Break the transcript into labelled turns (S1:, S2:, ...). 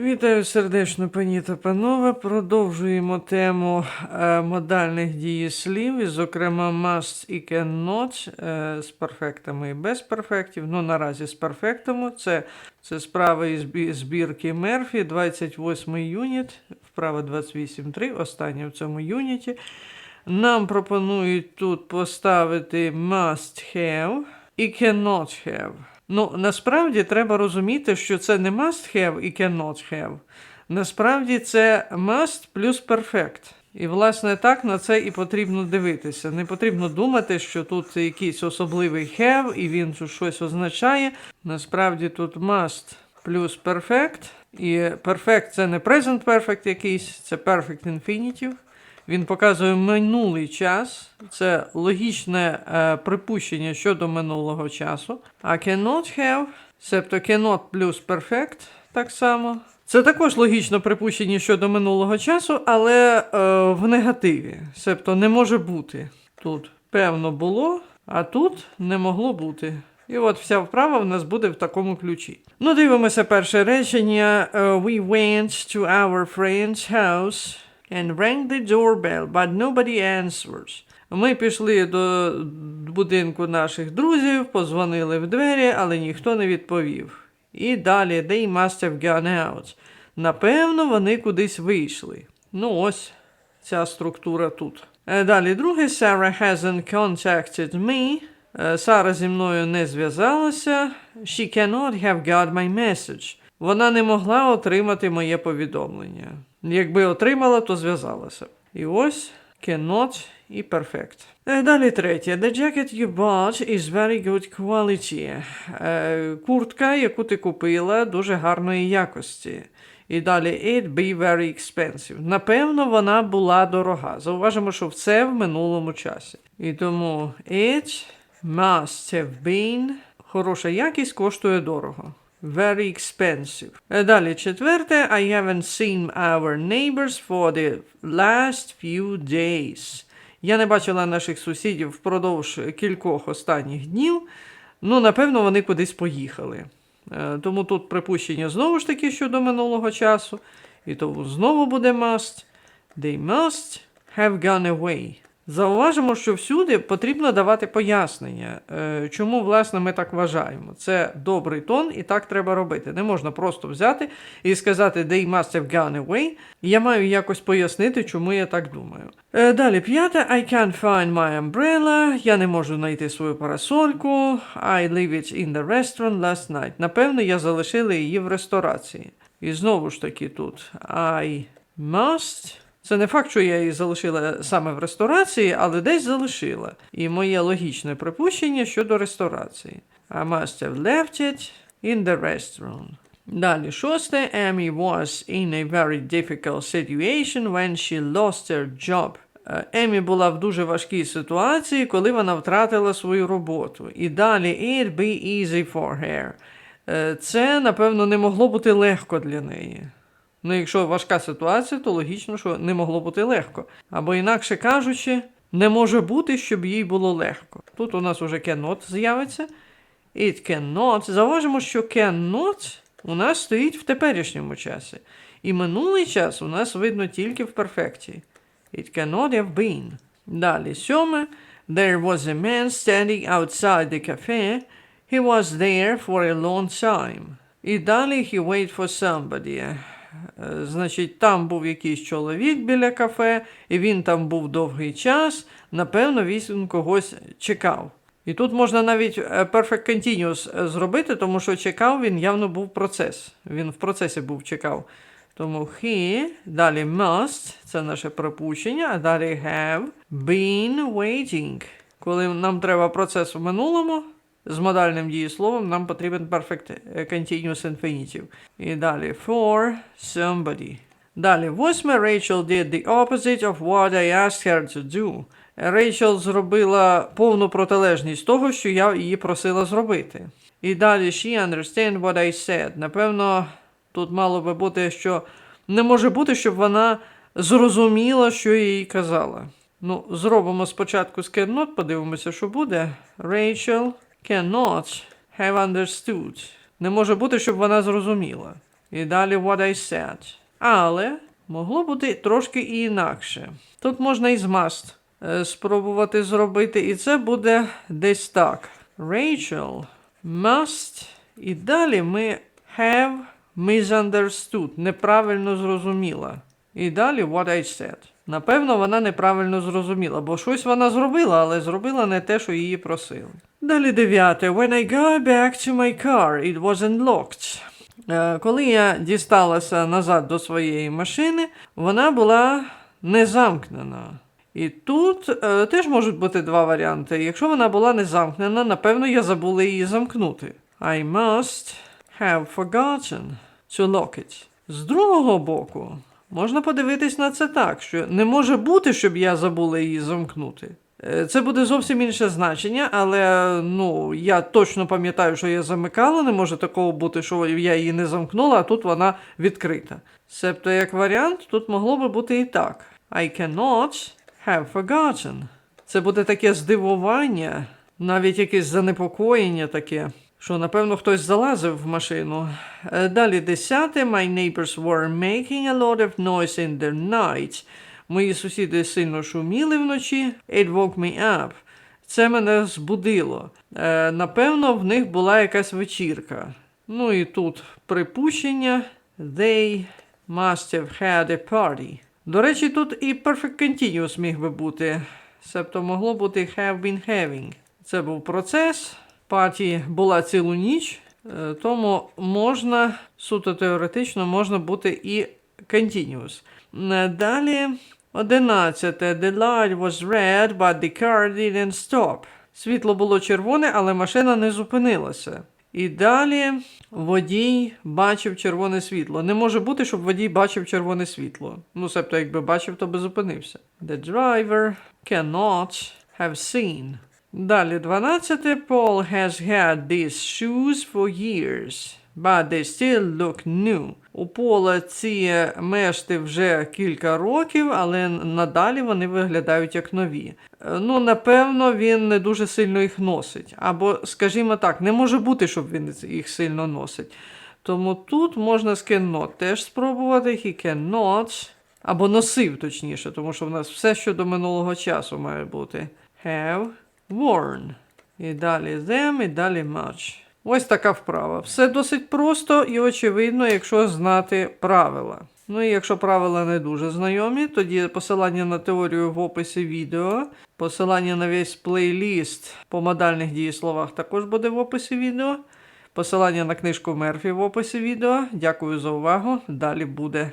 S1: Вітаю сердечно, пані та панове. Продовжуємо тему е, модальних дієслів, і, зокрема, must і cannot е, з перфектами і без перфектів. Ну, наразі з перфектами. Це, це справа із збірки Мерфі, 28 юніт, вправа 28.3, остання в цьому юніті. Нам пропонують тут поставити must have і cannot have. Ну, насправді треба розуміти, що це не must have і cannot have. Насправді це must плюс perfect. І, власне, так на це і потрібно дивитися. Не потрібно думати, що тут якийсь особливий have, і він щось означає. Насправді тут must плюс perfect. І perfect це не present perfect якийсь, це perfect infinitive. Він показує минулий час. Це логічне е, припущення щодо минулого часу. А cannot have, себто cannot плюс perfect так само. Це також логічне припущення щодо минулого часу, але е, в негативі. Себто не може бути. Тут певно було, а тут не могло бути. І от вся вправа в нас буде в такому ключі. Ну, дивимося перше речення. Е, We went to our friend's house and rang the doorbell, but nobody answers. Ми пішли до будинку наших друзів, позвонили в двері, але ніхто не відповів. І далі they must have gone out. Напевно, вони кудись вийшли. Ну ось ця структура тут. Е, Далі друге, Sarah hasn't contacted me. Е, Сара зі мною не зв'язалася. She cannot have got my message. Вона не могла отримати моє повідомлення. Якби отримала, то зв'язалася. І ось cannot і perfect. Е, Далі третє. The jacket you bought is very good quality. Е, Куртка, яку ти купила, дуже гарної якості. І далі it be very expensive. Напевно, вона була дорога. Зауважимо, що це в минулому часі. І тому it must have been. Хороша якість коштує дорого. Very expensive. Е, Далі четверте. I haven't seen our neighbors for the last few days. Я не бачила наших сусідів впродовж кількох останніх днів. Ну, напевно, вони кудись поїхали. Е, Тому тут припущення знову ж таки щодо минулого часу. І тому знову буде must. They must have gone away. Зауважимо, що всюди потрібно давати пояснення, е, чому, власне, ми так вважаємо. Це добрий тон, і так треба робити. Не можна просто взяти і сказати they must have gone away. Я маю якось пояснити, чому я так думаю. Е, Далі п'яте. I can't find my umbrella. Я не можу знайти свою парасольку. I leave it in the restaurant last night. Напевно, я залишила її в ресторації. І знову ж таки тут I must. Це не факт, що я її залишила саме в ресторації, але десь залишила. І моє логічне припущення щодо ресторації. I must have left it in the restaurant. Далі, шосте. Amy was in a very difficult situation when she lost her job. Е, Емі була в дуже важкій ситуації, коли вона втратила свою роботу. І далі it be easy for her. Е, Це, напевно, не могло бути легко для неї. Ну, якщо важка ситуація, то логічно, що не могло бути легко. Або інакше кажучи, не може бути, щоб їй було легко. Тут у нас уже cannot з'явиться. It cannot. Зауважимо, що cannot у нас стоїть в теперішньому часі. І минулий час у нас видно тільки в перфекті. It cannot have been. Далі, сьоме. There was a man standing outside the cafe. He was there for a long time. І далі he wait for somebody. Е, Значить, там був якийсь чоловік біля кафе, і він там був довгий час. Напевно, він когось чекав. І тут можна навіть е, perfect continuous е, зробити, тому що чекав він явно був процес. Він в процесі був чекав. Тому he, далі must, це наше припущення, а далі have been waiting. Коли нам треба процес в минулому, з модальним дієсловом нам потрібен perfect continuous infinitive. І далі for somebody. Далі, восьме, Rachel did the opposite of what I asked her to do. Рейчел зробила повну протилежність того, що я її просила зробити. І далі she understand what I said. Напевно, тут мало би бути, що не може бути, щоб вона зрозуміла, що я їй казала. Ну, зробимо спочатку cannot, подивимося, що буде. Rachel cannot have understood. Не може бути, щоб вона зрозуміла. І далі what I said. Але могло бути трошки і інакше. Тут можна із must е, спробувати зробити, і це буде десь так. Rachel must. І далі ми have misunderstood. Неправильно зрозуміла. І далі what I said. Напевно, вона неправильно зрозуміла, бо щось вона зробила, але зробила не те, що її просили. Далі дев'яте. When I got back to my car, it wasn't locked. Е, Коли я дісталася назад до своєї машини, вона була не замкнена. І тут е, теж можуть бути два варіанти. Якщо вона була не замкнена, напевно, я забула її замкнути. I must have forgotten to lock it. З другого боку, можна подивитись на це так, що не може бути, щоб я забула її замкнути. Е, Це буде зовсім інше значення, але ну, я точно пам'ятаю, що я замикала, не може такого бути, що я її не замкнула, а тут вона відкрита. Себто, як варіант, тут могло би бути і так. I cannot have forgotten. Це буде таке здивування, навіть якесь занепокоєння таке, що напевно хтось залазив в машину. Е, Далі десяте. My neighbors were making a lot of noise in the night. Мої сусіди сильно шуміли вночі. It woke me up. Це мене збудило. Е, напевно, в них була якась вечірка. Ну і тут припущення. They must have had a party. До речі, тут і perfect continuous міг би бути. Себто могло бути have been having. Це був процес. Парті була цілу ніч, е, тому можна, суто теоретично, можна бути і continuous. Е, Далі 11. The light was red, but the car didn't stop. Світло було червоне, але машина не зупинилася. І далі водій бачив червоне світло. Не може бути, щоб водій бачив червоне світло. Ну, себто, якби бачив, то би зупинився. The driver cannot have seen. Далі 12. Paul has had these shoes for years, but they still look new. У Пола ці мешти вже кілька років, але надалі вони виглядають як нові. Ну, напевно, він не дуже сильно їх носить. Або, скажімо так, не може бути, щоб він їх сильно носить. Тому тут можна з cannot теж спробувати. He cannot, або носив, точніше, тому що в нас все щодо минулого часу має бути. Have worn. І далі them, і далі much. Ось така вправа. Все досить просто і очевидно, якщо знати правила. Ну і якщо правила не дуже знайомі, тоді посилання на теорію в описі відео, посилання на весь плейліст по модальних дієсловах також буде в описі відео. Посилання на книжку Мерфі в описі відео. Дякую за увагу. Далі буде.